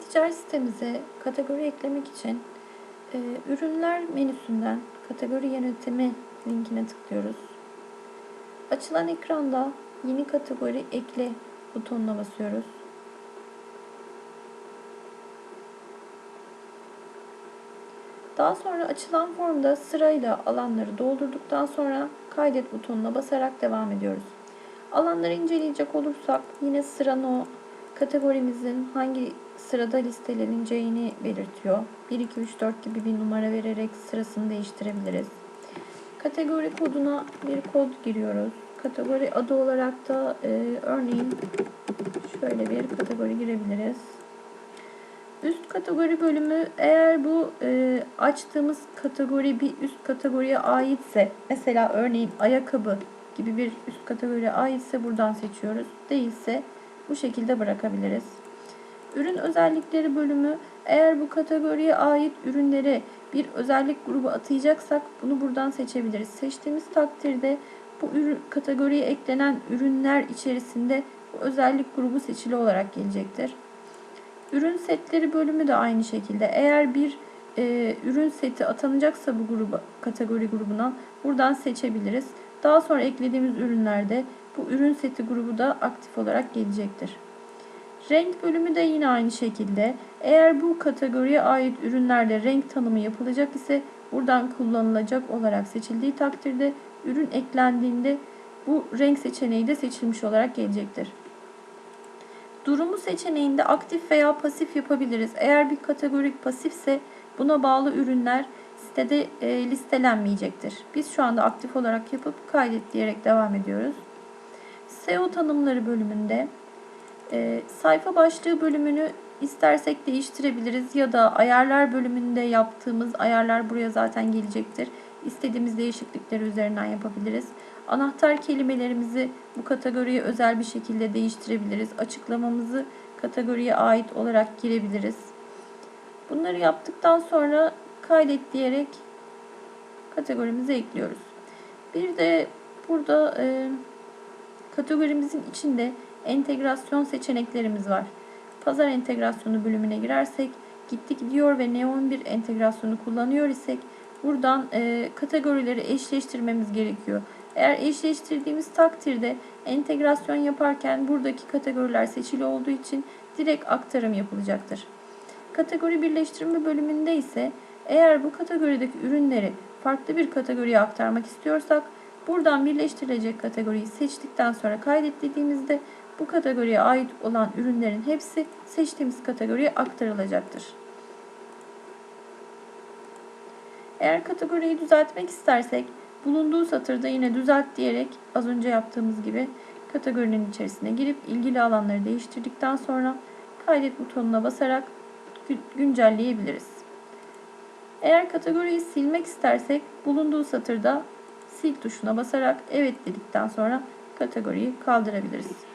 Ürünler sitemize kategori eklemek için e, ürünler menüsünden kategori yönetimi linkine tıklıyoruz. Açılan ekranda yeni kategori ekle butonuna basıyoruz. Daha sonra açılan formda sırayla alanları doldurduktan sonra kaydet butonuna basarak devam ediyoruz. Alanları inceleyecek olursak yine sıra no kategorimizin hangi sırada listeleneceğini belirtiyor. 1, 2, 3, 4 gibi bir numara vererek sırasını değiştirebiliriz. Kategori koduna bir kod giriyoruz. Kategori adı olarak da e, örneğin şöyle bir kategori girebiliriz. Üst kategori bölümü eğer bu e, açtığımız kategori bir üst kategoriye aitse mesela örneğin ayakkabı gibi bir üst kategoriye aitse buradan seçiyoruz. Değilse bu şekilde bırakabiliriz. Ürün özellikleri bölümü eğer bu kategoriye ait ürünleri bir özellik grubu atayacaksak bunu buradan seçebiliriz. Seçtiğimiz takdirde bu ürün kategoriye eklenen ürünler içerisinde bu özellik grubu seçili olarak gelecektir. Ürün setleri bölümü de aynı şekilde. Eğer bir e, ürün seti atanacaksa bu gruba, kategori grubuna buradan seçebiliriz. Daha sonra eklediğimiz ürünlerde bu ürün seti grubu da aktif olarak gelecektir. Renk bölümü de yine aynı şekilde. Eğer bu kategoriye ait ürünlerle renk tanımı yapılacak ise buradan kullanılacak olarak seçildiği takdirde ürün eklendiğinde bu renk seçeneği de seçilmiş olarak gelecektir. Durumu seçeneğinde aktif veya pasif yapabiliriz. Eğer bir kategori pasifse buna bağlı ürünler sitede e, listelenmeyecektir. Biz şu anda aktif olarak yapıp kaydet diyerek devam ediyoruz. SEO tanımları bölümünde e, sayfa başlığı bölümünü istersek değiştirebiliriz ya da ayarlar bölümünde yaptığımız ayarlar buraya zaten gelecektir. İstediğimiz değişiklikleri üzerinden yapabiliriz. Anahtar kelimelerimizi bu kategoriye özel bir şekilde değiştirebiliriz. Açıklamamızı kategoriye ait olarak girebiliriz. Bunları yaptıktan sonra kaydet diyerek kategorimize ekliyoruz. Bir de burada e, kategorimizin içinde entegrasyon seçeneklerimiz var. Pazar entegrasyonu bölümüne girersek gitti gidiyor ve Neon bir entegrasyonu kullanıyor isek buradan e, kategorileri eşleştirmemiz gerekiyor. Eğer eşleştirdiğimiz takdirde entegrasyon yaparken buradaki kategoriler seçili olduğu için direkt aktarım yapılacaktır. Kategori birleştirme bölümünde ise eğer bu kategorideki ürünleri farklı bir kategoriye aktarmak istiyorsak buradan birleştirilecek kategoriyi seçtikten sonra kaydet dediğimizde bu kategoriye ait olan ürünlerin hepsi seçtiğimiz kategoriye aktarılacaktır. Eğer kategoriyi düzeltmek istersek bulunduğu satırda yine düzelt diyerek az önce yaptığımız gibi kategorinin içerisine girip ilgili alanları değiştirdikten sonra kaydet butonuna basarak güncelleyebiliriz. Eğer kategoriyi silmek istersek bulunduğu satırda sil tuşuna basarak evet dedikten sonra kategoriyi kaldırabiliriz.